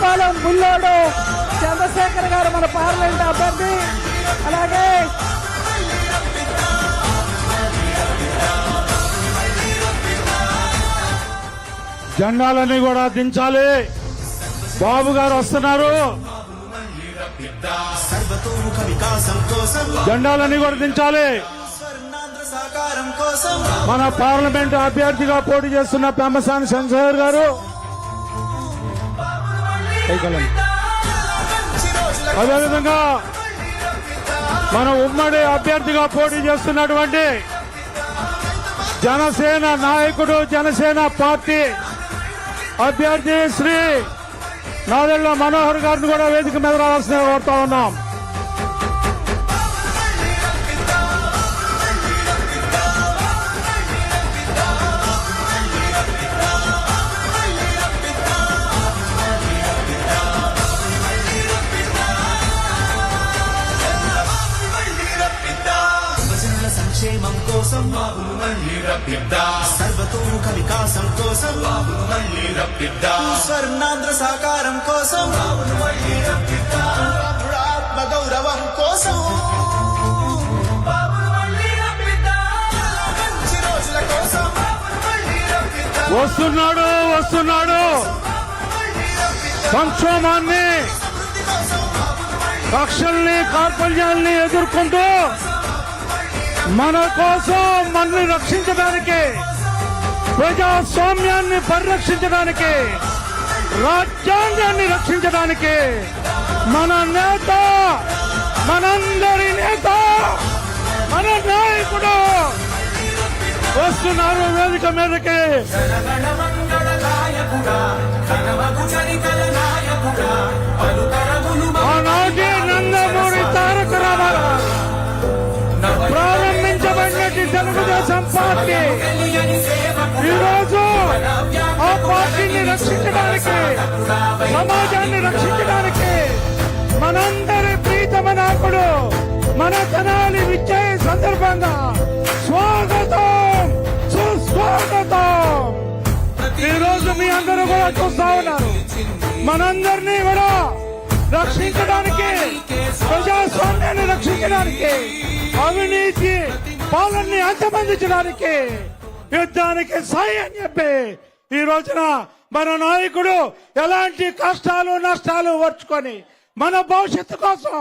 రావులపాలెం బుల్లోడు చంద్రశేఖర్ గారు మన పార్లమెంట్ అభ్యర్థి. అలాగే జెండాలన్నీ కూడా దించాలి. బాబు గారు వస్తున్నారు. సర్వతోముఖ వికాసం కోసం. జెండాలన్నీ కూడా దించాలి. మన పార్లమెంట్ అభ్యర్థిగా పోటీ చేస్తున్న పెమ్మసాని చంద్రశేఖర్ గారు. పైకెళ్ళండి. అదేవిధంగా మన ఉమ్మడి అభ్యర్థిగా పోటీ చేస్తున్నటువంటి జనసేన నాయకుడు జనసేన పార్టీ అభ్యర్థి శ్రీ నాదెళ్ళ మనోహర్ గారిని కూడా వేదిక మీద రావాల్సిన కోరుతా ఉన్నాం కోసం సర్వతోముఖ వికాసం కోసం స్వర్ణాంధ్ర సాకారం కోసం ఆత్మ గౌరవం కోసం మంచి రోజుల కోసం వస్తున్నాడు. వస్తున్నాడు సంక్షోభాన్ని కక్షల్ని కార్పల్యాల్ని ఎదుర్కొంటూ మన కోసం మనల్ని రక్షించడానికి ప్రజాస్వామ్యాన్ని పరిరక్షించడానికి రాజ్యాంగాన్ని రక్షించడానికి మన నేత మనందరి నేత మన నాయకుడు వస్తున్నారు వేదిక మీదకి తెలుగుదేశం పార్టీ. ఈరోజు ఆ పార్టీని రక్షించడానికి సమాజాన్ని రక్షించడానికి మనందరి ప్రీతమ నాయకుడు మన జనాలి విజయ సందర్భంగా స్వాగతం సుస్వాగతం. ఈ రోజు మీ అందరూ కూడా చూస్తా ఉన్నారు. మనందరినీ కూడా రక్షించడానికి ప్రజాస్వామ్యాన్ని రక్షించడానికి అవినీతి వాళ్ళని అంతమందించడానికి యుద్ధానికి సాయి అని చెప్పి ఈ రోజున మన నాయకుడు ఎలాంటి కష్టాలు నష్టాలు ఓర్చుకొని మన భవిష్యత్తు కోసం